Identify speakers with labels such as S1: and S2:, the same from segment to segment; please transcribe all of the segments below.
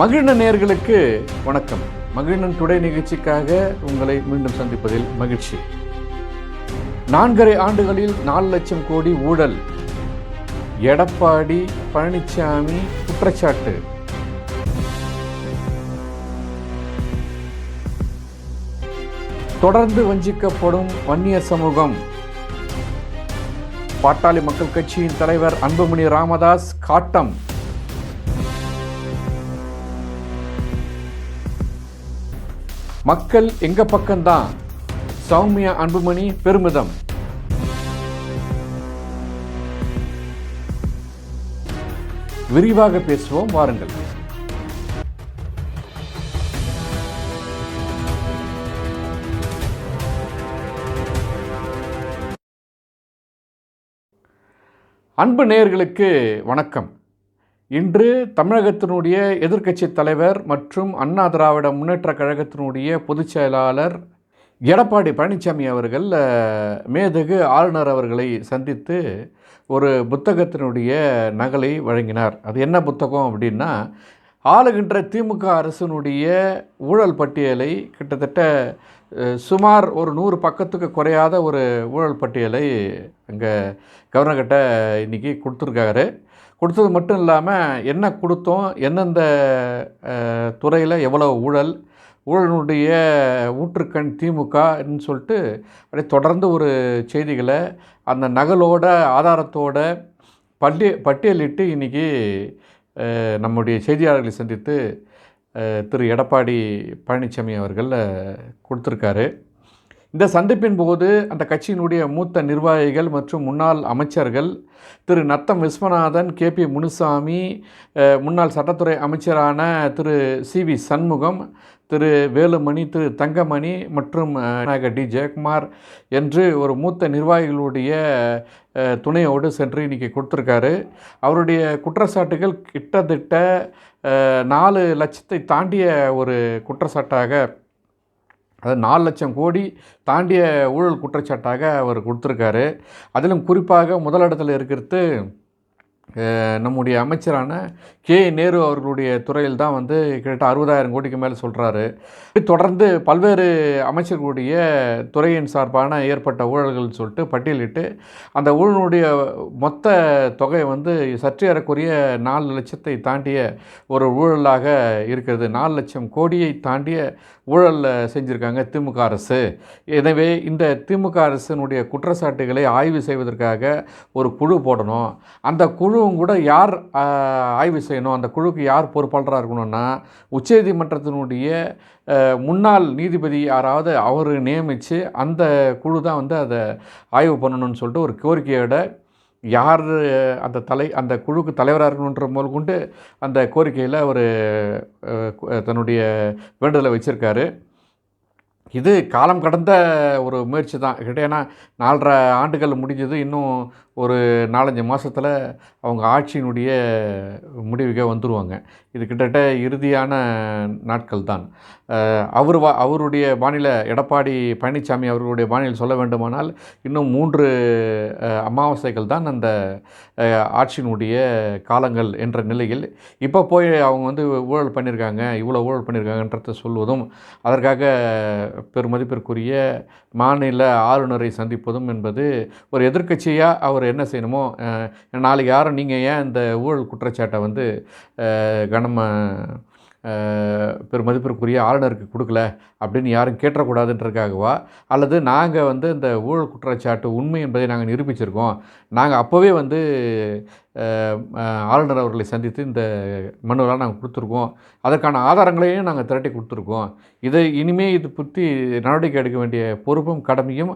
S1: மகிழ்ந்த நேர்களுக்கு வணக்கம். மகிழ்நன் டுடே நிகழ்ச்சிக்காக உங்களை மீண்டும் சந்திப்பதில் மகிழ்ச்சி. நான்கரை ஆண்டுகளில் நாலு லட்சம் கோடி ஊழல். எடப்பாடி பழனிசாமி குற்றச்சாட்டு. தொடர்ந்து வஞ்சிக்கப்படும் வன்னியர் சமூகம். பாட்டாளி மக்கள் கட்சியின் தலைவர் அன்புமணி ராமதாஸ் காட்டம். மக்கள் எங்க பக்கம்தான்? சௌமியா அன்புமணி பெருமிதம். விரிவாக பேசுவோம் வாருங்கள். அன்பு நேயர்களுக்கு வணக்கம். இன்று தமிழகத்தினுடைய எதிர்க்கட்சி தலைவர் மற்றும் அண்ணா திராவிட முன்னேற்ற கழகத்தினுடைய பொதுச் செயலாளர் எடப்பாடி பழனிசாமி அவர்கள் மேதகு ஆளுநர் அவர்களை சந்தித்து ஒரு புத்தகத்தினுடைய நகலை வழங்கினார். அது என்ன புத்தகம் அப்படின்னா ஆளுகின்ற திமுக அரசினுடைய ஊழல் பட்டியலை கிட்டத்தட்ட சுமார் ஒரு நூறு பக்கத்துக்கு குறையாத ஒரு ஊழல் பட்டியலை அங்கே கவர்னர்கிட்ட இன்றைக்கி கொடுத்துருக்காரு. கொடுத்தது மட்டும் இல்லாமல் என்ன கொடுத்தோம் எந்தெந்த துறையில் எவ்வளோ ஊழல் ஊழலுடைய ஊற்றுக்கண் திமுகன்னு சொல்லிட்டு அப்படியே தொடர்ந்து ஒரு செய்திகளை அந்த நகலோட ஆதாரத்தோட பள்ளி பட்டியலிட்டு இன்றைக்கி நம்முடைய செய்தியாளர்களை சந்தித்து திரு எடப்பாடி பழனிசாமி அவர்கள் கொடுத்துருக்காரு. இந்த சந்திப்பின் போது அந்த கட்சியினுடைய மூத்த நிர்வாகிகள் மற்றும் முன்னாள் அமைச்சர்கள் திரு நத்தம் விஸ்வநாதன் கே பி முனுசாமி முன்னாள் சட்டத்துறை அமைச்சரான திரு சி வி சண்முகம் திரு வேலுமணி திரு தங்கமணி மற்றும் நாயகர் டி ஜெயக்குமார் என்று ஒரு மூத்த நிர்வாகிகளுடைய துணையோடு சென்று இன்றைக்கி கொடுத்துருக்காரு. அவருடைய குற்றச்சாட்டுகள் கிட்டத்தட்ட நாலு லட்சத்தை தாண்டிய ஒரு குற்றச்சாட்டாக அதாவது நாலு லட்சம் கோடி தாண்டிய ஊழல் குற்றச்சாட்டாக அவர் கொடுத்துருக்காரு. அதிலும் குறிப்பாக முதலிடத்தில் இருக்கிறது நம்முடைய அமைச்சரான கே. நேரு அவர்களுடைய துறையில் தான் வந்து கிட்டத்தட்ட அறுபதாயிரம் கோடிக்கு மேலே சொல்கிறாரு தொடர்ந்து பல்வேறு அமைச்சர்களுடைய துறையின் சார்பான ஏற்பட்ட ஊழல்கள்னு சொல்லிட்டு பட்டியலிட்டு அந்த ஊழலுடைய மொத்த தொகை வந்து சற்று நாலு லட்சத்தை தாண்டிய ஒரு ஊழலாக இருக்கிறது. நாலு லட்சம் கோடியை தாண்டிய ஊழல் செஞ்சுருக்காங்க திமுக அரசு. எனவே இந்த திமுக அரசினுடைய குற்றச்சாட்டுகளை ஆய்வு செய்வதற்காக ஒரு குழு போடணும். அந்த குழு குழுவும் கூட யார் ஆய்வு செய்யணும் அந்த குழுவுக்கு யார் பொறுப்பாளராக இருக்கணும்னா உச்சநீதிமன்றத்தினுடைய முன்னாள் நீதிபதி யாராவது அவர் நியமித்து அந்த குழு தான் வந்து அதை ஆய்வு பண்ணணும்னு சொல்லிட்டு ஒரு கோரிக்கையோட யார் அந்த தலை அந்த குழுக்கு தலைவராக இருக்கணுன்ற முதல் கொண்டு அந்த கோரிக்கையில் அவர் தன்னுடைய வேண்டுதலை வச்சுருக்காரு. இது காலம் கடந்த ஒரு முயற்சி தான். கிட்ட ஏன்னா நாலரை ஆண்டுகள் முடிஞ்சது. இன்னும் ஒரு நாலஞ்சு மாதத்தில் அவங்க ஆட்சியினுடைய முடிவுக்கே வந்துடுவாங்க இது கிட்டத்தட்ட இறுதியான நாட்கள் தான். அவர் வா அவருடைய மாநில எடப்பாடி பழனிசாமி அவர்களுடைய மாநிலம் சொல்ல வேண்டுமானால் இன்னும் மூன்று அமாவாசைகள் தான் அந்த ஆட்சியினுடைய காலங்கள் என்ற நிலையில். இப்போ போய் அவங்க வந்து ஊழல் பண்ணியிருக்காங்க இவ்வளோ ஊழல் பண்ணியிருக்காங்கன்றத சொல்வதும் அதற்காக பெருமதிப்பிற்குரிய மாநில ஆளுநரை சந்திப்பதும் என்பது ஒரு எதிர்க்கட்சியாக அவர் என்ன செய்யணுமோ நாளைக்கு யாரும் நீங்கள் ஏன் இந்த ஊழல் குற்றச்சாட்டை வந்து கனமாக கனம பெருமதிப்பிற்குரிய ஆளுநருக்கு கொடுக்கல அப்படின்னு யாரும் கேட்டக்கூடாதுன்றதுக்காகவா அல்லது நாங்கள் வந்து இந்த ஊழல் குற்றச்சாட்டு உண்மை என்பதை நாங்கள் நிரூபிச்சிருக்கோம். நாங்கள் அப்போவே வந்து ஆளுநர் அவர்களை சந்தித்து இந்த மனுவெல்லாம் நாங்கள் கொடுத்துருக்கோம். அதற்கான ஆதாரங்களையும் நாங்கள் திரட்டி கொடுத்துருக்கோம். இதை இனிமேல் இது பற்றி நடவடிக்கை எடுக்க வேண்டிய பொறுப்பும் கடமையும்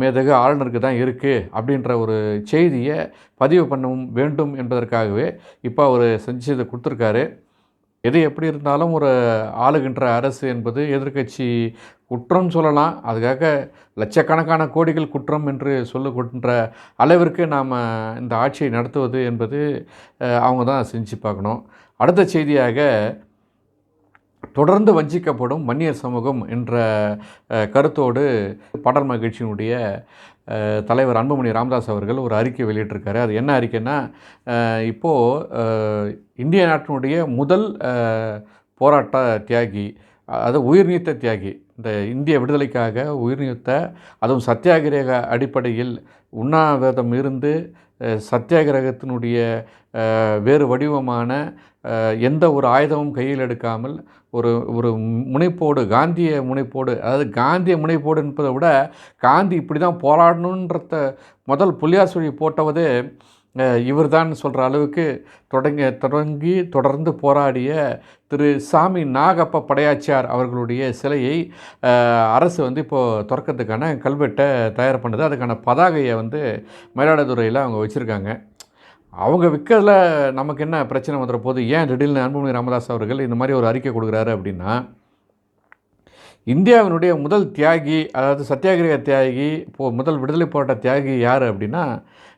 S1: மேதகு ஆளுநருக்கு தான் இருக்குது அப்படின்ற ஒரு செய்தியை பதிவு பண்ணவும் வேண்டும் என்பதற்காகவே இப்போ அவர் செஞ்சு இதை கொடுத்துருக்காரு. எது எப்படி இருந்தாலும் ஒரு ஆளுகின்ற அரசு என்பது எதிர்க்கட்சி குற்றம் சொல்லலாம். அதுக்காக லட்சக்கணக்கான கோடிகள் குற்றம் என்று சொல்லுகின்ற அளவிற்கு நாம் இந்த ஆட்சியை நடத்துவது என்பது அவங்க தான் செஞ்சு பார்க்கணும். அடுத்த செய்தியாக தொடர்ந்து வஞ்சிக்கப்படும் வன்னியர் சமூகம் என்ற கருத்தோடு பாடல் மகிழ்ச்சியினுடைய தலைவர் அன்புமணி ராமதாஸ் அவர்கள் ஒரு அறிக்கை வெளியிட்டிருக்காரு. அது என்ன அறிக்கைன்னா இப்போது இந்திய நாட்டினுடைய முதல் போராட்ட தியாகி அது உயிர் நீத்த தியாகி இந்த இந்திய விடுதலைக்காக உயிர் நீத்த அதுவும் சத்தியாகிரக அடிப்படையில் உண்ணாவிரதம் இருந்து சத்தியாகிரகத்தினுடைய வேறு வடிவமான எந்த ஒரு ஆயுதமும் கையில் எடுக்காமல் ஒரு ஒரு முனைப்போடு காந்திய முனைப்போடு அதாவது காந்திய முனைப்போடு என்பதை விட காந்தி இப்படி தான் போராடணுன்றத முதல் புலியார் சொல்லி போட்டவது இவர் தான் சொல்கிற அளவுக்கு தொடங்கி தொடங்கி தொடர்ந்து போராடிய திரு சாமி நாகப்ப படையாச்சியார் அவர்களுடைய சிலையை அரசு வந்து இப்போது திறக்கிறதுக்கான கல்வெட்டை தயார் பண்ணுது. அதுக்கான பதாகையை வந்து மயிலாடுதுறையில் அவங்க வச்சுருக்காங்க. அவங்க விற்கிறதுல நமக்கு என்ன பிரச்சனை வந்துற போது ஏன் திடீர்னு அன்புமணி ராமதாஸ் அவர்கள் இந்த மாதிரி ஒரு அறிக்கை கொடுக்குறாரு அப்படின்னா இந்தியாவினுடைய முதல் தியாகி அதாவது சத்தியாகிரக தியாகி இப்போ முதல் விடுதலை போராட்ட தியாகி யார் அப்படின்னா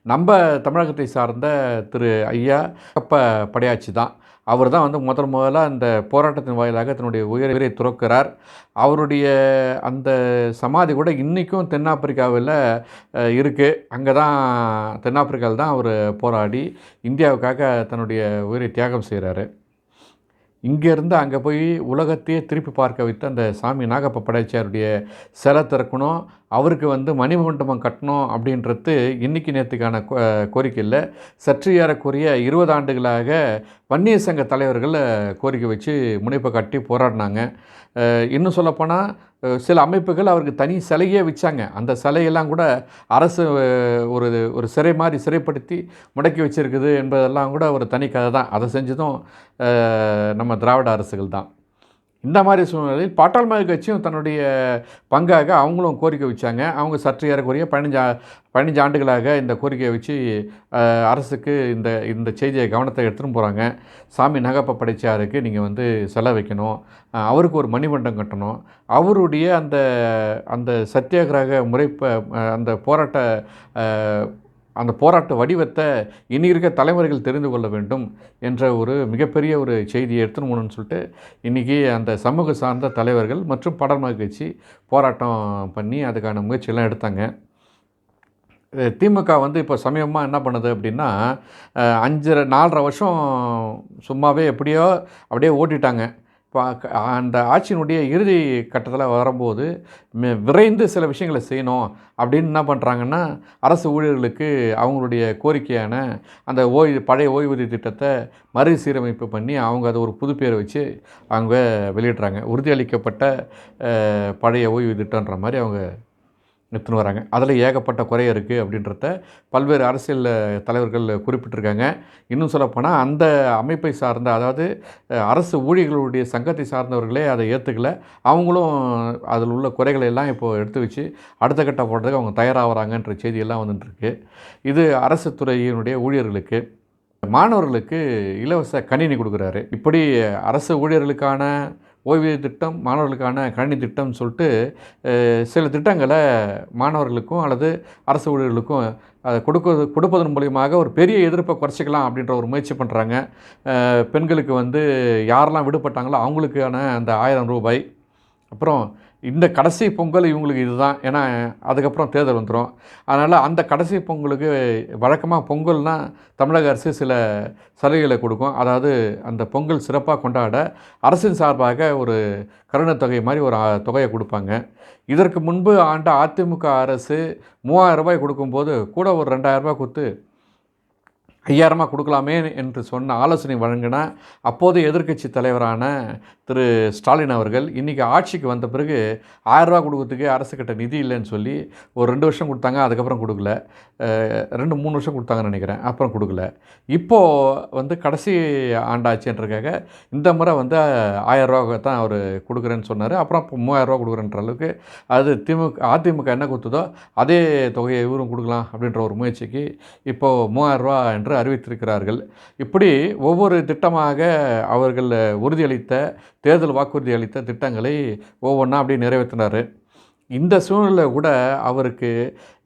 S1: நம்ம தமிழகத்தை சார்ந்த திரு ஐயா கப்ப படையாச்சி தான். அவர் தான் வந்து முதல் முதல்ல அந்த போராட்டத்தின் வாயிலாக தன்னுடைய உயிரை துறக்கிறார். அவருடைய அந்த சமாதி கூட இன்றைக்கும் தென்னாப்பிரிக்காவில் இருக்குது அங்கே தான் தென்னாப்பிரிக்காவில் தான் அவர் போராடி இந்தியாவுக்காக தன்னுடைய உயிரை தியாகம் செய்கிறாரு இங்கேருந்து அங்கே போய் உலகத்தையே திருப்பி பார்க்க வைத்த அந்த சாமி நாகப்ப படைச்சாருடைய சிலை திறக்கணும். அவருக்கு வந்து மணிமண்டபம் கட்டணும் அப்படின்றது இன்றைக்கி நேற்றுக்கான கோ- கோரிக்கை இல்லை. சற்று ஏறக்குரிய இருபது ஆண்டுகளாக வன்னியர் சங்க தலைவர்கள் கோரிக்கை வச்சு முனைப்பை கட்டி போராடினாங்க. இன்னும் சொல்லப்போனால் சில அமைப்புகள் அவருக்கு தனி சிலையே வச்சாங்க. அந்த சிலையெல்லாம் கூட அரசு ஒரு ஒரு சிறை மாதிரி சிறைப்படுத்தி முடக்கி வச்சுருக்குது என்பதெல்லாம் கூட ஒரு தனி கதை தான். அதை செஞ்சதும் நம்ம திராவிட அரசுகள் தான். இந்த மாதிரி சூழ்நிலையில் பாட்டாள் மக்கள் கட்சியும் தன்னுடைய பங்காக அவங்களும் கோரிக்கை வச்சாங்க. அவங்க சற்று ஏறக்குறைய பதினஞ்சு பதினஞ்சு ஆண்டுகளாக இந்த கோரிக்கையை வச்சு அரசுக்கு இந்த இந்த செய்தியை கவனத்தை எடுத்துன்னு போகிறாங்க சாமி நகப்ப படைச்சாருக்கு நீங்கள் வந்து செல வைக்கணும். அவருக்கு ஒரு மணிமண்டம் கட்டணும். அவருடைய அந்த அந்த சத்தியாகிரக முறைப்ப அந்த போராட்ட அந்த போராட்ட வடிவத்தை இனி இருக்க தலைமுறைகள் தெரிந்து கொள்ள வேண்டும் என்ற ஒரு மிகப்பெரிய ஒரு செய்தியை எடுத்துன்னு போகணும்னு சொல்லிட்டு இன்றைக்கி அந்த சமூக சார்ந்த தலைவர்கள் மற்றும் படர்மக கட்சி போராட்டம் பண்ணி அதுக்கான முயற்சியெல்லாம் எடுத்தாங்க. திமுக வந்து இப்போ சமயமாக என்ன பண்ணுது அப்படின்னா அஞ்சரை நாலரை வருஷம் சும்மாவே எப்படியோ அப்படியே ஓட்டிட்டாங்க. அந்த ஆட்சியினுடைய இறுதி கட்டத்தில் வரும்போது விரைந்து சில விஷயங்களை செய்யணும் அப்படின்னு என்ன பண்ணுறாங்கன்னா அரசு ஊழியர்களுக்கு அவங்களுடைய கோரிக்கையான அந்த ஓய்வு பழைய ஓய்வூதிய திட்டத்தை மறுசீரமைப்பு பண்ணி அவங்க அதை ஒரு புது பேரை வச்சு அவங்க வெளியிடுறாங்க. உறுதியளிக்கப்பட்ட பழைய ஓய்வு திட்டன்ற மாதிரி அவங்க எடுத்துன்னு வராங்க. அதில் ஏகப்பட்ட குறை இருக்குது அப்படின்றத பல்வேறு அரசியல் தலைவர்கள் குறிப்பிட்டிருக்காங்க. இன்னும் சொல்லப்போனால் அந்த அமைப்பை சார்ந்த அதாவது அரசு ஊழியர்களுடைய சங்கத்தை சார்ந்தவர்களே அதை ஏற்றுக்கல. அவங்களும் அதில் உள்ள குறைகளை எல்லாம் இப்போது எடுத்து வச்சு அடுத்த கட்ட போடுறதுக்கு அவங்க தயாராகிறாங்கன்ற செய்தியெல்லாம் வந்துட்டுருக்கு. இது அரசு துறையினுடைய ஊழியர்களுக்கு மாணவர்களுக்கு இலவச கணினி கொடுக்குறாரு. இப்படி அரசு ஊழியர்களுக்கான ஓய்வூதிய திட்டம் மாணவர்களுக்கான கணினி திட்டம்னு சொல்லிட்டு சில திட்டங்களை மாணவர்களுக்கும் அல்லது அரசு ஊழியர்களுக்கும் அதை கொடுக்க கொடுப்பதன் மூலியமாக ஒரு பெரிய எதிர்ப்பை குறைச்சிக்கலாம் அப்படின்ற ஒரு முயற்சி பண்ணுறாங்க பெண்களுக்கு வந்து யாரெல்லாம் விடுபட்டாங்களோ அவங்களுக்கான அந்த ஆயிரம் ரூபாய். அப்புறம் இந்த கடைசி பொங்கல் இவங்களுக்கு இதுதான். ஏன்னா அதுக்கப்புறம் தேர்தல் வந்துடும் அதனால் அந்த கடைசி பொங்கலுக்கு வழக்கமாக பொங்கல்னால் தமிழக அரசு சில சலுகைகளை கொடுக்கும். அதாவது அந்த பொங்கல் சிறப்பாக கொண்டாட அரசின் சார்பாக ஒரு கருணத்தொகை மாதிரி ஒரு தொகையை கொடுப்பாங்க. இதற்கு முன்பு ஆண்ட அதிமுக அரசு மூவாயிரம் ரூபாய் கொடுக்கும்போது கூட ஒரு ரெண்டாயிரம் ரூபாய் கொடுத்து ஐயாயிரமாக கொடுக்கலாமே என்று சொன்ன ஆலோசனை வழங்கின அப்போது எதிர்க்கட்சி தலைவரான திரு ஸ்டாலின் அவர்கள் இன்றைக்கி ஆட்சிக்கு வந்த பிறகு ஆயிரரூபா கொடுக்கறதுக்கு அரசுக்கிட்ட நிதி இல்லைன்னு சொல்லி ஒரு ரெண்டு வருஷம் கொடுத்தாங்க அதுக்கப்புறம் கொடுக்கல. ரெண்டு மூணு வருஷம் கொடுத்தாங்கன்னு நினைக்கிறேன் அப்புறம் கொடுக்கல. இப்போது வந்து கடைசி ஆண்டாச்சுன்றக்காக இந்த முறை வந்து ஆயிரரூவா தான் அவர் கொடுக்குறேன்னு சொன்னார். அப்புறம் இப்போ மூவாயிரரூபா கொடுக்குறேன்ற அளவுக்கு அது திமுக அதிமுக என்ன கொடுத்ததோ அதே தொகையை இவரும் கொடுக்கலாம் அப்படின்ற ஒரு முயற்சிக்கு இப்போது மூவாயிரரூபா என்று அறிவித்திருக்கிறார்கள். இப்படி ஒவ்வொரு திட்டமாக அவர்கள் உறுதியளித்த தேர்தல் வாக்குறுதி அளித்த திட்டங்களை ஒவ்வொன்றா அப்படியே நிறைவேற்றினார். இந்த சூழ்நிலை கூட அவருக்கு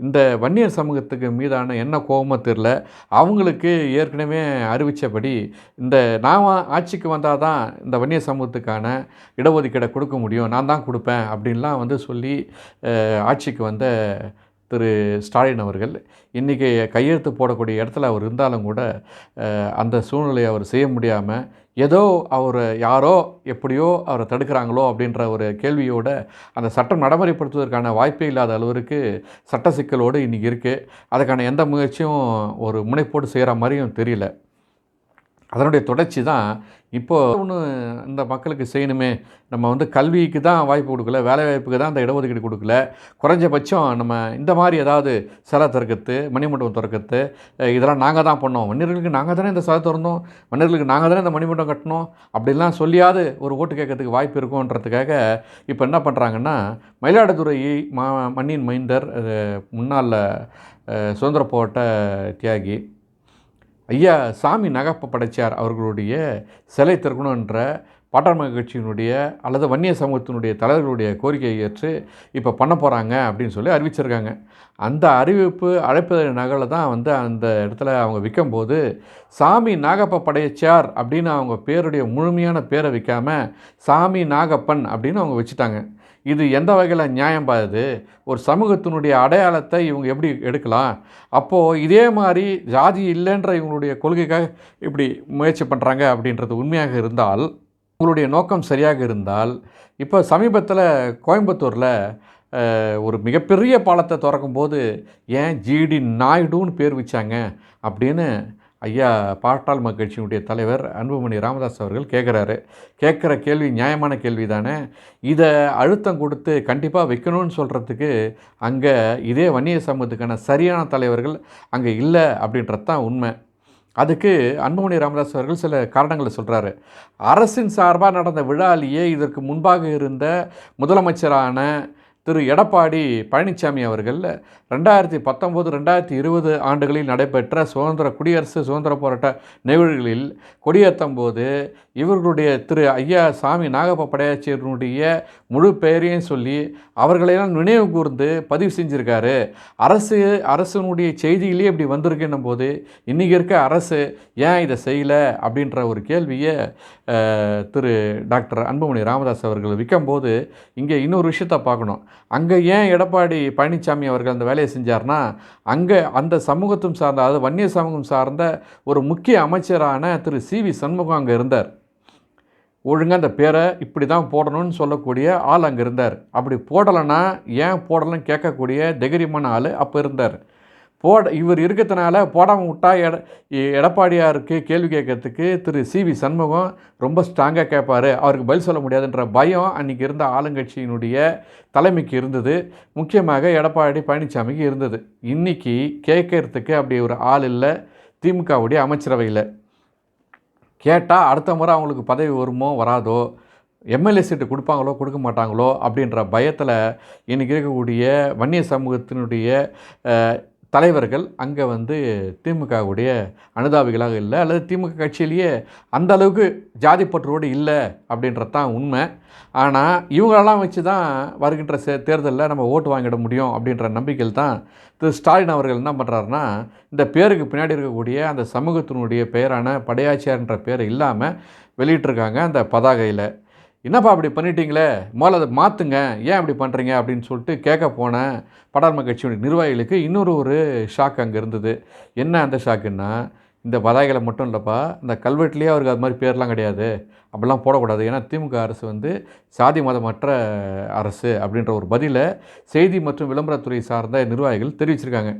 S1: இந்த வன்னியர் சமூகத்துக்கு மீதான என்ன கோபமோ தெரில அவங்களுக்கு ஏற்கனவே அறிவித்தபடி இந்த நான் ஆட்சிக்கு வந்தால் தான் இந்த வன்னியர் சமூகத்துக்கான இடஒதுக்கீடை கொடுக்க முடியும். நான் தான் கொடுப்பேன் அப்படின்லாம் வந்து சொல்லி ஆட்சிக்கு வந்த திரு ஸ்டாலின் அவர்கள் இன்றைக்கி கையெழுத்து போடக்கூடிய இடத்துல அவர் இருந்தாலும் கூட அந்த சூழ்நிலையை அவர் செய்ய முடியாமல் ஏதோ அவர் யாரோ எப்படியோ அவரை தடுக்கிறாங்களோ அப்படின்ற ஒரு கேள்வியோடு அந்த சட்டம் நடைமுறைப்படுத்துவதற்கான வாய்ப்பே இல்லாத அளவிற்கு சட்ட சிக்கலோடு இன்றைக்கி இருக்குது அதுக்கான எந்த முயற்சியும் ஒரு முனைப்போடு செய்கிற மாதிரியும் தெரியல. அதனுடைய தொடர்ச்சி தான் இப்போ ஒன்று இந்த மக்களுக்கு செய்யணுமே. நம்ம வந்து கல்விக்கு தான் வாய்ப்பு கொடுக்கல வேலை வாய்ப்புக்கு தான் அந்த இடஒதுக்கீடு கொடுக்கல. குறைஞ்சபட்சம் நம்ம இந்த மாதிரி ஏதாவது சிலை திறக்கத்து மணிமண்டபம் திறக்கத்து இதெல்லாம் நாங்கள் தான் பண்ணோம். மன்னர்களுக்கு நாங்கள் தானே இந்த சிலை திறந்தோம். மன்னர்களுக்கு நாங்கள் தானே இந்த மணிமண்டபம் கட்டணும் அப்படிலாம் சொல்லியாவது ஒரு ஓட்டு கேட்கறதுக்கு வாய்ப்பு இருக்குன்றதுக்காக இப்போ என்ன பண்ணுறாங்கன்னா மயிலாடுதுறை மா மண்ணின் மைந்தர் அஹ் சுதந்திர போராட்ட தியாகி ஐயா சாமி நகப்ப படைச்சார் அவர்களுடைய சிலை திறக்கணுன்ற பாட்டாண்மை கட்சியினுடைய அல்லது வன்னிய சமூகத்தினுடைய தலைவர்களுடைய கோரிக்கையை ஏற்று இப்போ பண்ண போகிறாங்க அப்படின்னு சொல்லி அறிவிச்சிருக்காங்க. அந்த அறிவிப்பு அழைப்பதற்கு நகலை தான் வந்து அந்த இடத்துல அவங்க விற்கும்போது சாமி நாகப்ப படையச்சார் அப்படின்னு அவங்க பேருடைய முழுமையான பேரை விற்காம சாமி நாகப்பன் அப்படின்னு அவங்க வச்சுட்டாங்க. இது எந்த வகையில் நியாயம் பாது ஒரு சமூகத்தினுடைய அடையாளத்தை இவங்க எப்படி எடுக்கலாம்? அப்போது இதே மாதிரி ஜாதி இல்லைன்ற இவங்களுடைய கொள்கைக்காக இப்படி முயற்சி பண்ணுறாங்க அப்படின்றது உண்மையாக இருந்தால் உங்களுடைய நோக்கம் சரியாக இருந்தால் இப்போ சமீபத்தில் கோயம்புத்தூரில் ஒரு மிகப்பெரிய பாலத்தை திறக்கும்போது ஏன் ஜிடி நாயுடுன்னு பேர் வச்சாங்க அப்படின்னு ஐயா பாட்டாள் கட்சியினுடைய தலைவர் அன்புமணி ராமதாஸ் அவர்கள் கேட்குறாரு கேட்குற கேள்வி நியாயமான கேள்வி தானே இதை அழுத்தம் கொடுத்து கண்டிப்பாக வைக்கணும்னு சொல்கிறதுக்கு அங்கே இதே வன்னிய சமூகத்துக்கான சரியான தலைவர்கள் அங்கே இல்லை அப்படின்றது தான் உண்மை. அதுக்கு அன்புமணி ராமதாஸ் அவர்கள் சில காரணங்களை சொல்கிறாரு அரசின் சார்பாக நடந்த விழாலேயே இதற்கு முன்பாக இருந்த முதலமைச்சரான திரு எடப்பாடி பழனிசாமி அவர்கள் ரெண்டாயிரத்தி பத்தொம்போது ரெண்டாயிரத்தி இருபது ஆண்டுகளில் நடைபெற்ற சுதந்திர குடியரசு சுதந்திர போராட்ட நிகழ்வுகளில் கொடியேற்றும் போது இவர்களுடைய திரு ஐயா சாமி நாகப்ப படையாச்சியருடைய முழு பெயரையும் சொல்லி அவர்களையெல்லாம் நினைவு கூர்ந்து பதிவு செஞ்சுருக்காரு. அரசு அரசனுடைய செய்தியிலேயே இப்படி வந்திருக்குன்னும் போது இன்றைக்கி இருக்க அரசு ஏன் இதை செய்யலை அப்படின்ற ஒரு கேள்வியை திரு டாக்டர் அன்புமணி ராமதாஸ் அவர்கள் விற்கும்போது இங்கே இன்னொரு விஷயத்தை பார்க்கணும். அங்கே ஏன் எடப்பாடி பழனிசாமி அவர்கள் அந்த வேலையை செஞ்சார்னா அங்கே அந்த சமூகத்தும் சார்ந்த அதாவது வன்னிய சமூகம் சார்ந்த ஒரு முக்கிய அமைச்சரான திரு சி வி சண்முகம் அங்கே இருந்தார். ஒழுங்காக அந்த பேரை இப்படி தான் போடணும்னு சொல்லக்கூடிய ஆள் அங்கே இருந்தார். அப்படி போடலைன்னா ஏன் போடலன்னு கேட்கக்கூடிய தைரியமான ஆள் அப்போ இருந்தார். போட இவர் இருக்கிறதுனால போடாமல் விட்டா எட எடப்பாடியாருக்கு கேள்வி கேட்கறதுக்கு திரு சி வி சண்முகம் ரொம்ப ஸ்ட்ராங்காக கேட்பார் அவருக்கு பதில் சொல்ல முடியாதுன்ற பயம் அன்றைக்கி இருந்த ஆளுங்கட்சியினுடைய தலைமைக்கு இருந்தது. முக்கியமாக எடப்பாடி பழனிசாமிக்கு இருந்தது. இன்றைக்கி கேட்கறதுக்கு அப்படி ஒரு ஆள் இல்லை. திமுகவுடைய அமைச்சரவையில். கேட்டால் அடுத்த முறை அவங்களுக்கு பதவி வருமோ வராதோ எம்எல்ஏ சீட்டு கொடுப்பாங்களோ கொடுக்க மாட்டாங்களோ அப்படின்ற பயத்தில் இன்றைக்கி இருக்கக்கூடிய வன்னிய சமூகத்தினுடைய தலைவர்கள் அங்கே வந்து திமுகவுடைய அனுதாபிகளாக இல்லை அல்லது திமுக கட்சியிலேயே அந்த அளவுக்கு ஜாதி பற்றோடு இல்லை அப்படின்றது தான் உண்மை. ஆனால் இவங்களெல்லாம் வச்சு தான் வருகின்ற சே தேர்தலில் நம்ம ஓட்டு வாங்கிட முடியும் அப்படின்ற நம்பிக்கையில் தான் திரு. ஸ்டாலின் அவர்கள் என்ன பண்ணுறாருன்னா இந்த பேருக்கு பின்னாடி இருக்கக்கூடிய அந்த சமூகத்தினுடைய பெயரான படையாச்சியார்ன்ற பேர் இல்லாமல் வெளியிட்டிருக்காங்க அந்த பதாகையில். என்னப்பா அப்படி பண்ணிட்டீங்களே? முதல்ல அதை மாற்றுங்க ஏன் அப்படி பண்ணுறீங்க அப்படின்னு சொல்லிட்டு கேட்க போன படார்ம கட்சியுடைய நிர்வாகிகளுக்கு இன்னொரு ஒரு ஷாக் அங்கே இருந்தது. என்ன அந்த ஷாக்குன்னா இந்த பதாகைகளை மட்டும் இல்லைப்பா இந்த கல்வெட்டுலேயே அவருக்கு அது மாதிரி பேர்லாம் கிடையாது. அப்படிலாம் போடக்கூடாது. ஏன்னா திமுக அரசு வந்து சாதி மதமற்ற அரசு அப்படின்ற ஒரு பதிலை செய்தி மற்றும் விளம்பரத்துறை சார்ந்த நிர்வாகிகள் தெரிவிச்சிருக்காங்க.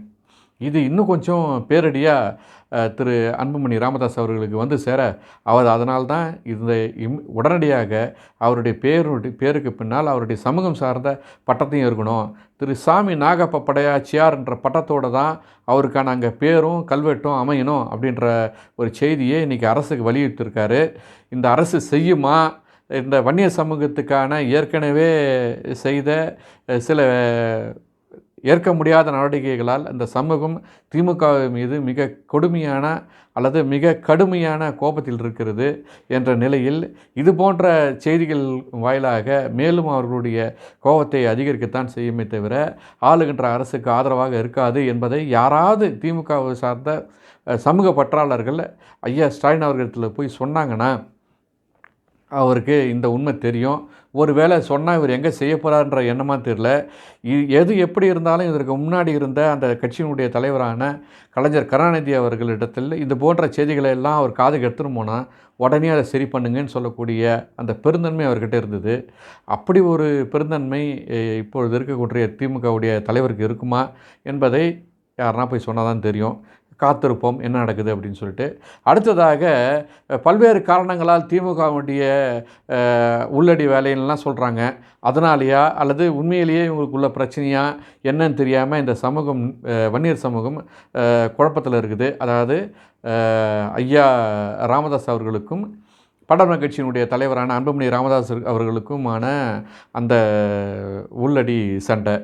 S1: இது இன்னும் கொஞ்சம் பேரடியாக திரு அன்புமணி ராமதாஸ் அவர்களுக்கு வந்து சேர அவர் அதனால்தான் இந்த இம் உடனடியாக அவருடைய பேருடைய பேருக்கு பின்னால் அவருடைய சமூகம் சார்ந்த பட்டத்தையும் இருக்கணும் திரு சாமி நாகப்ப படையாச்சியார்ன்ற பட்டத்தோடு தான் அவருக்கான அங்கே பேரும் கல்வெட்டும் அமையணும் அப்படின்ற ஒரு செய்தியை இன்றைக்கி அரசுக்கு வலியுறுத்திருக்காரு. இந்த அரசு செய்யுமா? இந்த வன்னிய சமூகத்துக்கான ஏற்கனவே செய்த சில ஏற்க முடியாத நடவடிக்கைகளால் அந்த சமூகம் திமுக மீது மிக கொடுமையான அல்லது மிக கடுமையான கோபத்தில் இருக்கிறது என்ற நிலையில் இது போன்ற செய்திகள் வாயிலாக மேலும் அவர்களுடைய கோபத்தை அதிகரிக்கத்தான் செய்யுமே தவிர ஆளுகின்ற அரசுக்கு ஆதரவாக இருக்காது என்பதை யாராவது திமுகவை சார்ந்த சமூக பற்றாளர்கள் ஐயா ஸ்டாலின் அவர்களிடத்தில் போய் சொன்னாங்கன்னா அவருக்கு இந்த உண்மை தெரியும். ஒருவேளை சொன்னால் இவர் எங்கே செய்ய போகிறார்ன்ற எண்ணமாக தெரில இ- எது எப்படி இருந்தாலும் இதற்கு முன்னாடி இருந்த அந்த கட்சியினுடைய தலைவரான கலைஞர் கருணாநிதி அவர்களிடத்தில் இது போன்ற செய்திகளை எல்லாம் அவர் காதுக்கு எடுத்துன்னு போனால் உடனே அதை சரி பண்ணுங்கன்னு சொல்லக்கூடிய அந்த பெருந்தன்மை அவர்கிட்ட இருந்தது. அப்படி ஒரு பெருந்தன்மை இப்பொழுது இருக்கக்கூடிய திமுகவுடைய தலைவருக்கு இருக்குமா என்பதை யாருன்னா போய் சொன்னால் தான் தெரியும். காத்திருப்போம் என்ன நடக்குது அப்படின்னு சொல்லிட்டு. அடுத்ததாக பல்வேறு காரணங்களால் திமுகவுடைய உள்ளடி வேலைன்னெலாம் சொல்கிறாங்க அதனாலேயா? அல்லது உண்மையிலேயே இவங்களுக்குள்ள பிரச்சனையா? என்னன்னு தெரியாமல் இந்த சமூகம் வன்னியர் சமூகம் குழப்பத்தில் இருக்குது. அதாவது ஐயா ராமதாஸ் அவர்களுக்கும் படம கட்சியினுடைய தலைவரான அன்புமணி ராமதாஸ் அவர்களுக்குமான அந்த உள்ளடி சண்டை.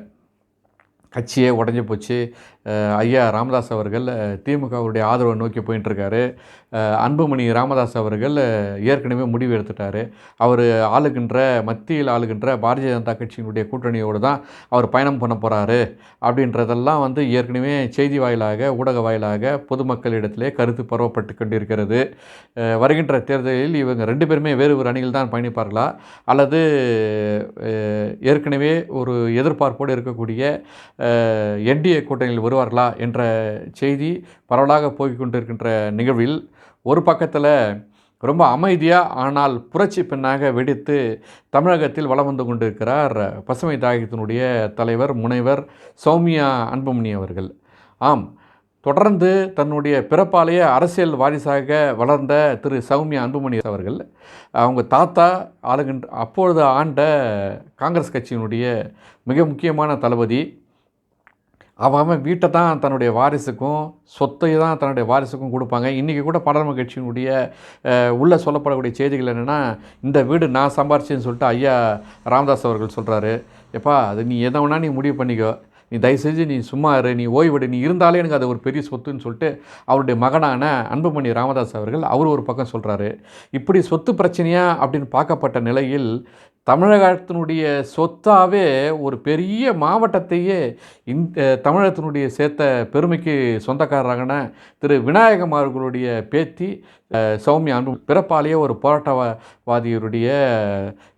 S1: கட்சியே உடஞ்சி போச்சு. ஐயா ராமதாஸ் அவர்கள் திமுகவுடைய ஆதரவை நோக்கி போயிட்டுருக்காரு அன்புமணி ராமதாஸ் அவர்கள் ஏற்கனவே முடிவு எடுத்துட்டாரு. அவர் ஆளுகின்ற மத்தியில் ஆளுகின்ற பாரதிய ஜனதா கட்சியினுடைய கூட்டணியோடு தான் அவர் பயணம் பண்ண போகிறாரு அப்படின்றதெல்லாம் வந்து ஏற்கனவே செய்தி வாயிலாக ஊடக வாயிலாக பொதுமக்களிடத்திலே கருத்து பரவப்பட்டு கொண்டிருக்கிறது. வருகின்ற தேர்தலில் இவங்க ரெண்டு பேருமே வேறு ஒரு அணியில் தான் பயணிப்பார்களா? அல்லது ஏற்கனவே ஒரு எதிர்பார்ப்போடு இருக்கக்கூடிய என்டிஏ கூட்டணியில் வருவார்களா என்ற செய்தி பரவலாக போய்க் கொண்டிருக்கின்ற நிகழ்வில் ஒரு பக்கத்தில் ரொம்ப அமைதியாக ஆனால் புரட்சி பெண்ணாக வெடித்து தமிழகத்தில் வளம் வந்து கொண்டிருக்கிறார் பசுமை தாயகத்தினுடைய தலைவர் முனைவர் சௌமியா அன்புமணி அவர்கள். ஆம் தொடர்ந்து தன்னுடைய பிறப்பாலேயே அரசியல் வாரிசாக வளர்ந்த திரு சௌமியா அன்புமணி அவர்கள் அவங்க தாத்தா ஆளுகின்ற அப்பொழுது ஆண்ட காங்கிரஸ் கட்சியினுடைய மிக முக்கியமான தளபதி அவன் அவன் வீட்டை தான் தன்னுடைய வாரிசுக்கும் சொத்தை தான் தன்னுடைய வாரிசுக்கும் கொடுப்பாங்க. இன்றைக்கி கூட படர்ம கட்சியினுடைய உள்ளே சொல்லப்படக்கூடிய செய்திகள் என்னென்னா இந்த வீடு நான் சம்பாரிச்சேன்னு சொல்லிட்டு ஐயா ராமதாஸ் அவர்கள் சொல்கிறாரு எப்பா அது நீ எதை வேணால் நீ முடிவு பண்ணிக்கோ. நீ தயவு செஞ்சு நீ சும்மா இரு நீ ஓய்வெடு நீ இருந்தாலே எனக்கு அது ஒரு பெரிய சொத்துன்னு சொல்லிட்டு அவருடைய மகனான அன்புமணி ராமதாஸ் அவர்கள் அவர் ஒரு பக்கம் சொல்கிறாரு இப்படி சொத்து பிரச்சனையா அப்படின்னு பார்க்கப்பட்ட நிலையில் தமிழகத்தினுடைய சொத்தாகவே ஒரு பெரிய மாவட்டத்தையே இந்த தமிழகத்தினுடைய சேர்த்த பெருமைக்கு சொந்தக்காரரான திரு விநாயகம் அவர்களுடைய பேத்தி சௌமியா அன்பு பிறப்பாலேயே ஒரு போராட்டவாதியருடைய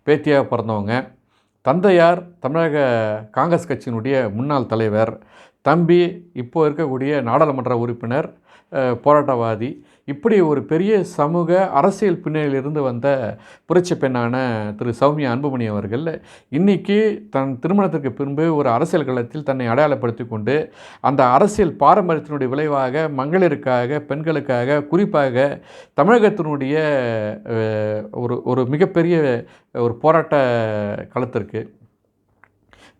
S1: பேத்தியாக பிறந்தவங்க. தந்தையார் தமிழக காங்கிரஸ் கட்சியினுடைய முன்னாள் தலைவர் தம்பி இப்போ இருக்கக்கூடிய நாடாளுமன்ற உறுப்பினர் போராட்டவாதி இப்படி ஒரு பெரிய சமூக அரசியல் பின்னணியிலிருந்து வந்த புரட்சி பெண்ணான திரு சௌமியா அன்புமணி அவர்கள் இன்னைக்கு தன் திருமணத்திற்கு பின்பு ஒரு அரசியல் களத்தில் தன்னை அடையாளப்படுத்தி கொண்டு அந்த அரசியல் பாரம்பரியத்தினுடைய விளைவாக மகளிருக்காக பெண்களுக்காக குறிப்பாக தமிழகத்தினுடைய ஒரு ஒரு மிகப்பெரிய ஒரு போராட்ட களத்திற்கு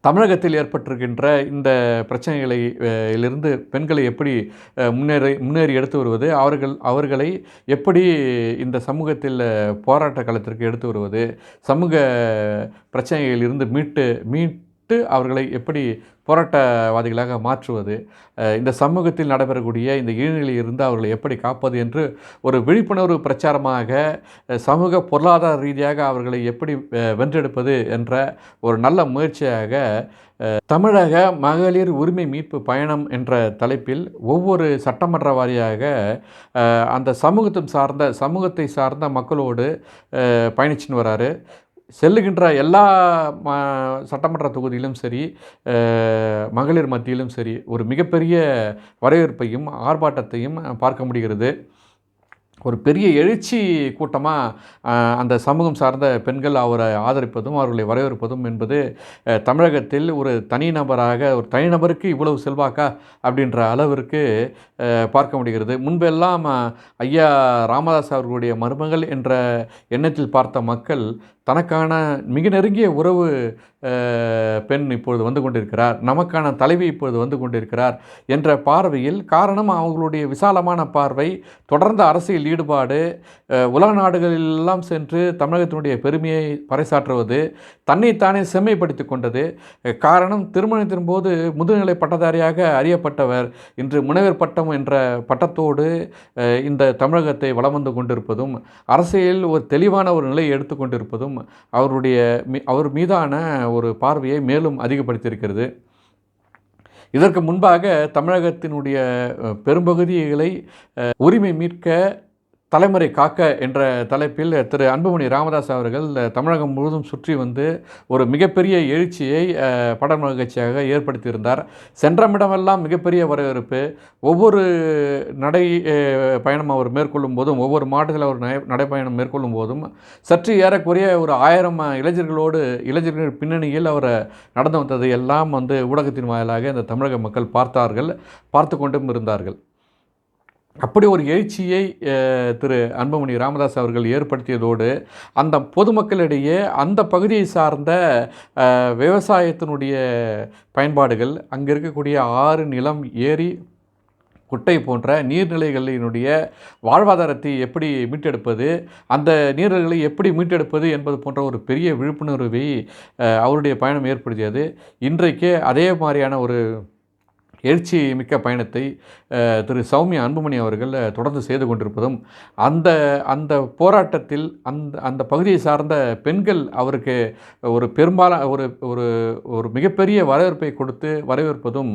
S1: தமிழகத்தில் ஏற்பட்டிருக்கின்ற இந்த பிரச்சனைகளை இலிருந்து பெண்களை எப்படி முன்னேறி முன்னேறி எடுத்து வருவது அவர்கள் அவர்களை எப்படி இந்த சமூகத்தில் போராட்ட களத்திற்கு எடுத்து வருவது சமூக பிரச்சனைகளில் இருந்து மீட்டு விட்டு அவர்களை எப்படி போராட்டவாதிகளாக மாற்றுவது இந்த சமூகத்தில் நடைபெறக்கூடிய இந்த இழிநிலையில் இருந்து அவர்களை எப்படி காப்பது என்று ஒரு விழிப்புணர்வு பிரச்சாரமாக சமூக பொருளாதார ரீதியாக அவர்களை எப்படி வென்றெடுப்பது என்ற ஒரு நல்ல முயற்சியாக தமிழக மகளிர் உரிமை மீட்பு பயணம் என்ற தலைப்பில் ஒவ்வொரு சட்டமன்ற வாரியாக அந்த சமூகத்தும் சார்ந்த சமூகத்தை சார்ந்த மக்களோடு பயணிச்சுன்னு வராரு. செல்லுகின்ற எல்லா ம சட்டமன்ற தொகுதியிலும் சரி மகளிர் மத்தியிலும் சரி ஒரு மிகப்பெரிய வரவேற்பையும் ஆர்ப்பாட்டத்தையும் பார்க்க முடிகிறது. ஒரு பெரிய எழுச்சி கூட்டமாக அந்த சமூகம் சார்ந்த பெண்கள் அவரை ஆதரிப்பதும் அவர்களை வரவேற்பதும் என்பது தமிழகத்தில் ஒரு தனிநபராக ஒரு தனிநபருக்கு இவ்வளவு செல்வாக்கா அப்படின்ற அளவிற்கு பார்க்க முடிகிறது. முன்பெல்லாம் ஐயா ராமதாஸ் அவர்களுடைய மருமகள் என்ற எண்ணத்தில் பார்த்த மக்கள் தனக்கான மிக நெருங்கிய உறவு பெண் இப்பொழுது வந்து கொண்டிருக்கிறார். நமக்கான தலைவி இப்பொழுது வந்து கொண்டிருக்கிறார் என்ற பார்வையில் காரணம் அவங்களுடைய விசாலமான பார்வை தொடர்ந்த அரசியல் ஈடுபாடு உலக நாடுகளெல்லாம் சென்று தமிழகத்தினுடைய பெருமையை பறைசாற்றுவது தன்னைத்தானே செம்மைப்படுத்தி கொண்டது. காரணம் திருமணத்தின் போது முதுநிலை பட்டதாரியாக அறியப்பட்டவர் இன்று முனைவர் பட்டம் என்ற பட்டத்தோடு இந்த தமிழகத்தை வளம் வந்து கொண்டிருப்பதும் அரசியலில் ஒரு தெளிவான ஒரு நிலையை எடுத்துக்கொண்டிருப்பதும் அவருடைய அவர் மீதான ஒரு பார்வையை மேலும் அதிகப்படுத்தியிருக்கிறது. இதற்கு முன்பாக தமிழகத்தினுடைய பெரும்பகுதிகளை உரிமை மீட்க தலைமுறை காக்க என்ற தலைப்பில் திரு அன்புமணி ராமதாஸ் அவர்கள் தமிழகம் முழுவதும் சுற்றி வந்து ஒரு மிகப்பெரிய எழுச்சியை படம் பட நிகழ்ச்சியாக ஏற்படுத்தியிருந்தார் சென்றமிடமெல்லாம் மிகப்பெரிய வரவேற்பு. ஒவ்வொரு நடை பயணம் அவர் மேற்கொள்ளும் போதும் ஒவ்வொரு மாவட்டத்தில் அவர் நடைப்பயணம் மேற்கொள்ளும் போதும் சற்று ஏறக்குறைய ஒரு ஆயிரம் இளைஞர்களோடு இளைஞர்கள் பின்னணியில் அவர் நடந்து வந்ததை எல்லாம் வந்து ஊடகத்தின் வாயிலாக இந்த தமிழக மக்கள் பார்த்தார்கள் பார்த்து கொண்டும் இருந்தார்கள். அப்படி ஒரு எழுச்சியை திரு அன்புமணி ராமதாஸ் அவர்கள் ஏற்படுத்தியதோடு அந்த பொதுமக்களிடையே அந்த பகுதியை சார்ந்த விவசாயத்தினுடைய பயன்பாடுகள் அங்கே இருக்கக்கூடிய ஆறு நிலம் ஏரி குட்டை போன்ற நீர்நிலைகளினுடைய வாழ்வாதாரத்தை எப்படி மீட்டெடுப்பது அந்த நீர்நிலைகளை எப்படி மீட்டெடுப்பது என்பது போன்ற ஒரு பெரிய விழிப்புணர்வை அவருடைய பயணம் ஏற்படுத்தியது. இன்றைக்கு அதே மாதிரியான ஒரு எழுச்சி மிக்க பயணத்தை திரு. சௌமியா அன்புமணி அவர்கள் தொடர்ந்து செய்து கொண்டிருப்பதும் அந்த அந்த போராட்டத்தில் அந்த அந்த பகுதியை சார்ந்த பெண்கள் அவருக்கு ஒரு பெரும்பாலான ஒரு ஒரு ஒரு மிகப்பெரிய வரவேற்பை கொடுத்து வரவேற்பதும்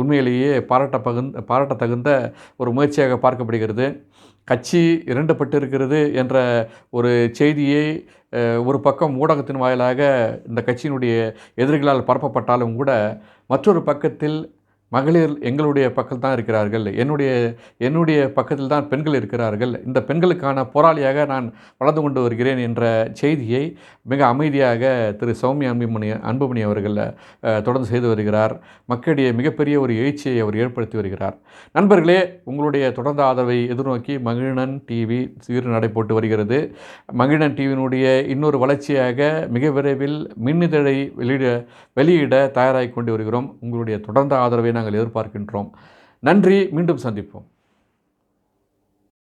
S1: உண்மையிலேயே பாராட்ட பகுந்த பாராட்டத்தகுந்த ஒரு முயற்சியாக பார்க்கப்படுகிறது. கட்சி இரண்டுபட்டிருக்கிறது என்ற ஒரு செய்தியை ஒரு பக்கம் ஊடகத்தின் வாயிலாக இந்த கட்சியினுடைய எதிரிகளால் பரப்பப்பட்டாலும் கூட மற்றொரு பக்கத்தில் மகளிர் எங்களுடைய பக்கத்தில் தான் இருக்கிறார்கள். என்னுடைய என்னுடைய பக்கத்தில் தான் பெண்கள் இருக்கிறார்கள். இந்த பெண்களுக்கான போராளியாக நான் வளர்ந்து கொண்டு வருகிறேன் என்ற செய்தியை மிக அமைதியாக திரு சௌமியா அன்புமணி அன்புமணி அவர்கள் தொடர்ந்து செய்து வருகிறார். மக்களிடையே மிகப்பெரிய ஒரு எழுச்சியை அவர் ஏற்படுத்தி வருகிறார். நண்பர்களே உங்களுடைய தொடர்ந்த ஆதரவை எதிர்நோக்கி மகிழன் டிவி சீர் நடை போட்டு வருகிறது. மகிழன் டிவியினுடைய இன்னொரு வளர்ச்சியாக மிக விரைவில் மின்னிதழை வெளியிட வெளியிட தயாராகி கொண்டு வருகிறோம். உங்களுடைய தொடர்ந்த ஆதரவை நாங்கள் எதிர்பார்க்கின்றோம். நன்றி மீண்டும் சந்திப்போம்.